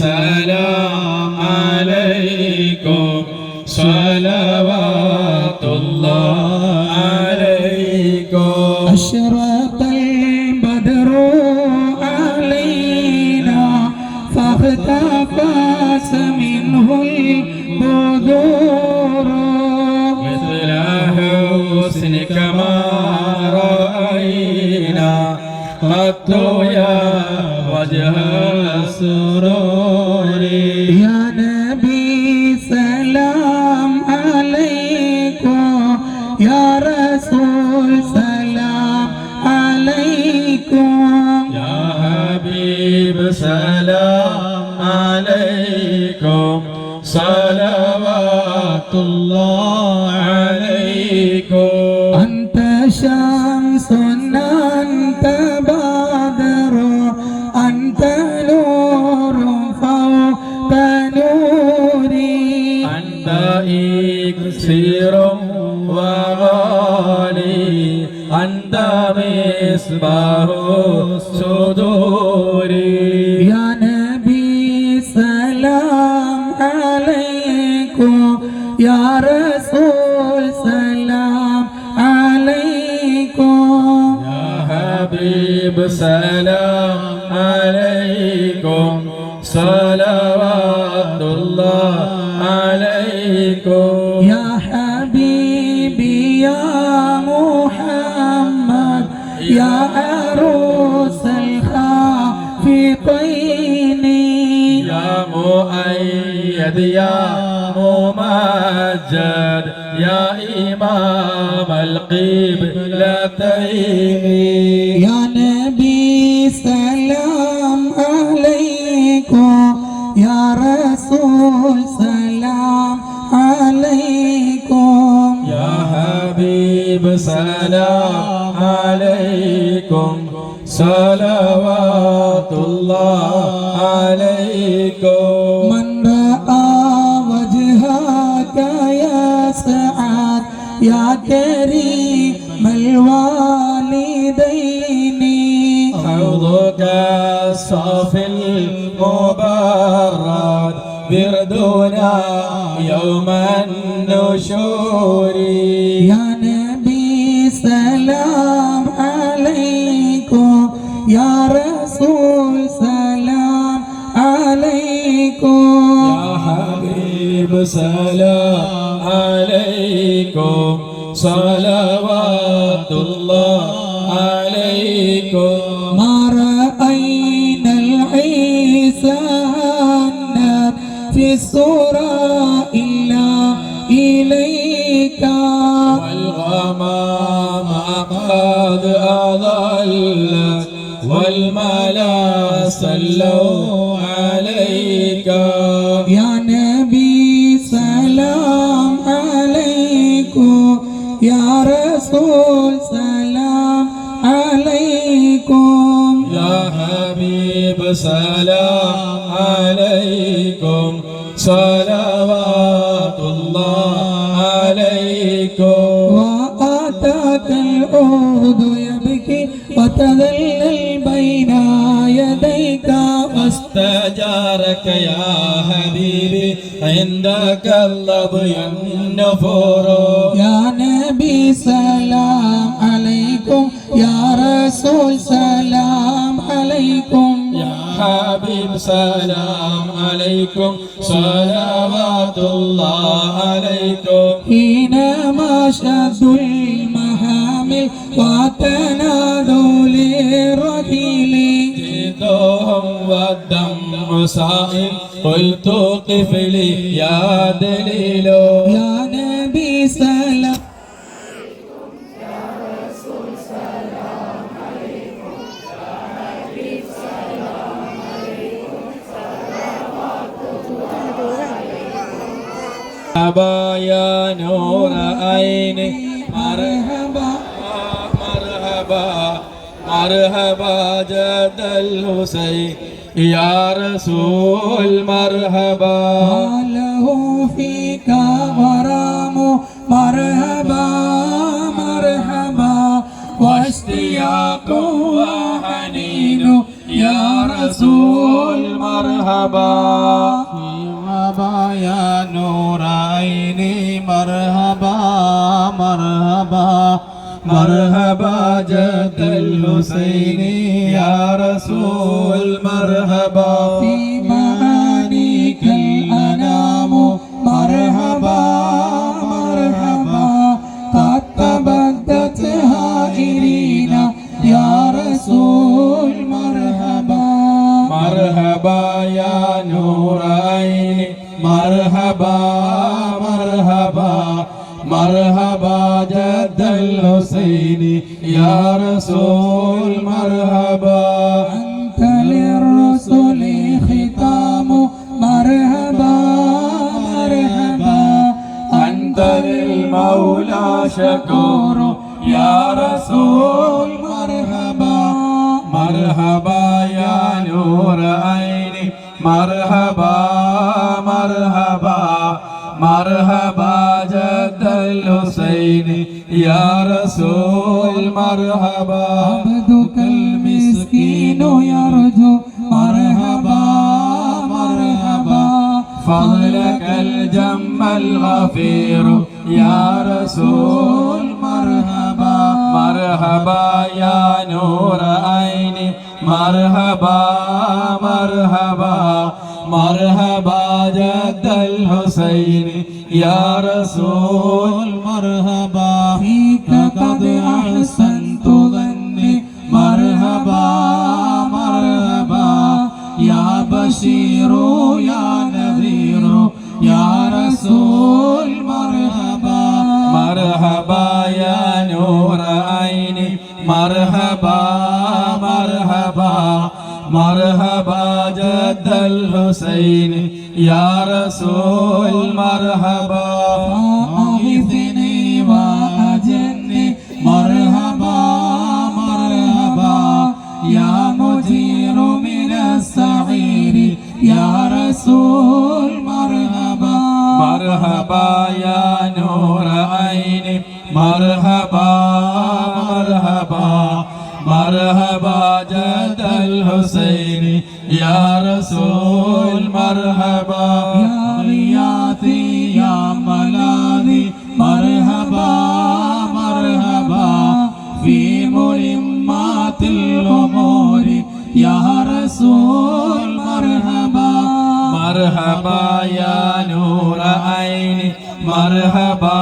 سلام عليكم. صلوات الله عليكم. أشرق البدر علينا فاختفت منه البذور. مثل حسنك ما رأينا. قط يا وجه السرور يا نبي سلام عليكم يا رسول سلام عليكم يا حبيب سلام عليكم صلوات الله عليكم أنت شمس മിസ്ബാഹോ സോദോരി യാ നബി സലാം അലൈക്കും യാ റസൂൽ സലാം അലൈക്കും യാ ഹബീബ് സലാം അലൈക്കും സലവാത്തുല്ലാഹി അലൈക്കും. يا عروس الخافقين. يا مؤيد يا ممجد يا إمام القبلتين. يا نبي سلام عليكم. يا رسول سلام عليكم. حبيب سلام عليكم. صلوات الله عليكم. من رأى وجهك يا سعاد يا كريم الوالدين. حوضك الصافي المبرد بردنا يوم النشور. سلام عليكم صلوات الله يا رسول سلام عليكم يا حبيب سلام عليكم صلوات الله عليكم وآتاك العود يبكي وتذلل بين يديك واستجارك يا حبيبي عندك اللضي النفور يا نبي سلام عليكم. يا رسول سلام عليكم. يا حبيب سلام عليكم. صلوات الله عليكم. حينما شد المحامل وتنادوا للرجل وكيلي جدهم والدم سائل قلت قف لي يا دليل يا نبي سلام مرحبا يا نور عيني مرحبا مرحبا مرحبا جد الحسين يا رسول مرحبا له فيك غرام مرحبا مرحبا واشتياق وحنين يا رسول مرحبا مرحبا يا نور مرحبا مرحبا جد الحسين يا رسول مرحبا شكور يا رسول مرحبا. مرحبا يا نور عيني مرحبا مرحبا. مرحبا جد الحسين يا رسول مرحبا. عبدك المسكين يرجو مرحبا مرحبا. فضلك الجم الغفير يا رسول مرحبا مرحبا يا نور عيني مرحبا مرحبا مرحبا جد الحسين يا رسول مرحبا مرحبا جد الحسين يا رسول مرحبا أغثني وأجني مرحبا مرحبا يا مجير من السعير يا رسول مرحبا مرحبا يا نور عيني مرحبا مرحبا مرحبا جد الحسين يا رسول مرحبا يا غياثي يا ملاذي مرحبا مرحبا في مهمات الأمور يا رسول مرحبا مرحبا يا نور عيني مرحبا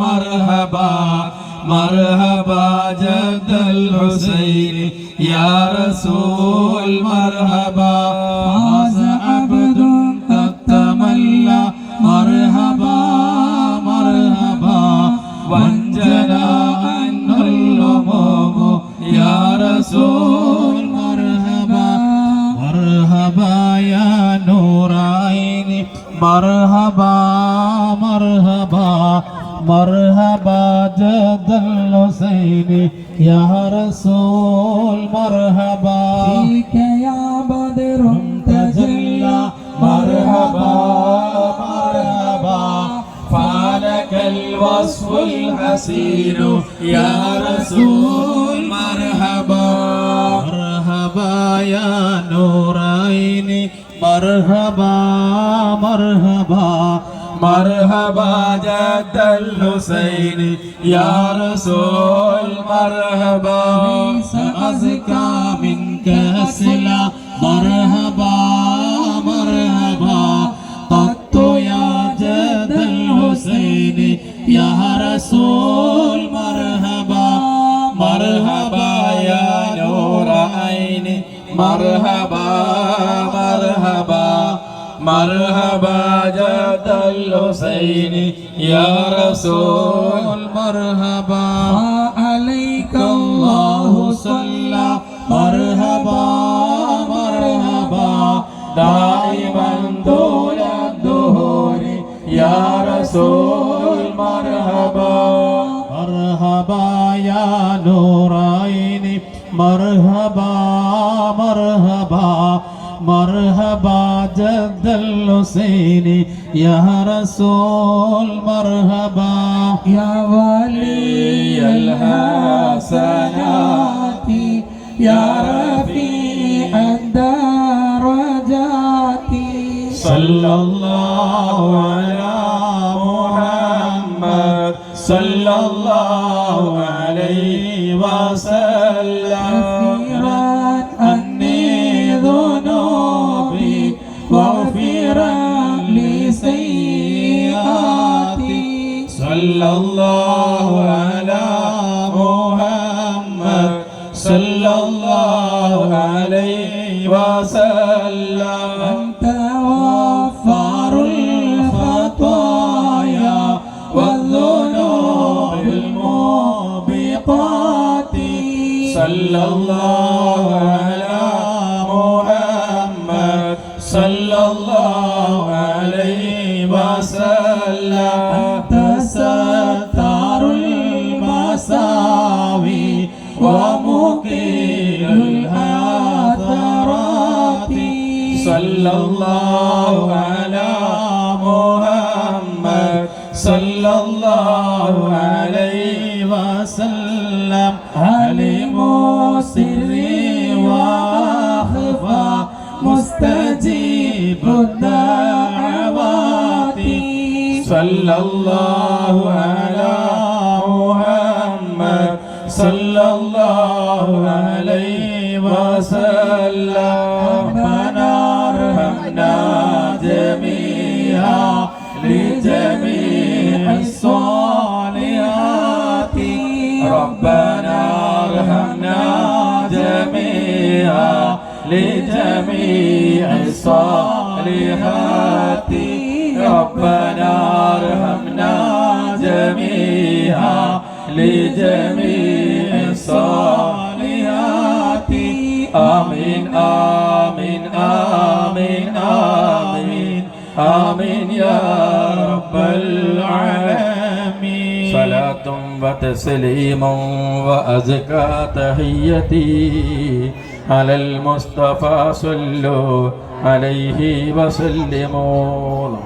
مرحبا مرحبا جد الحسين يا رسول مرحبا فاز عبد قد تملى مرحبا مرحبا وانجلى عنه الهموم يا رسول مرحبا مرحبا يا نور عيني مرحبا مرحبا مرحبا جد الحسين يا رسول مرحبا فيك يا بدر تجلى مرحبا مرحبا فعلك الوصف الحسين يا رسول مرحبا مرحبا يا نور عيني مرحبا مرحبا مرحبا جد الحسين يا رسول مرحبا ليس أزكى منك أسلا مرحبا مرحبا قط يا جد الحسين يا رسول مرحبا مرحبا يا نور النورين مرحبا مرحبا مرحبا جد الحسين يا رسول مرحبا عليك الله صلى مرحبا مرحبا يا ولي الحسنات يا رفيع الدرجات صلى الله على صلى الله على محمد. صلى الله عليه وسلم. أنت ستار المساوي ومقيل الآثارات. صلى الله على محمد. صلى الله عليه وسلم. علم سري وأخفى مستجيب الدعوات. صلى الله على محمد. صلى الله عليه وسلم. ربنا ارحمنا جميعا. لجميع لجميع الصالحات. ربنا ارحمنا جميعا لجميع الصالحات. آمين آمين آمين آمين. آمين يا رب العالمين. صلاة وتسليم وأزكى تحيتي. على المصطفى صلوا عليه وسلموا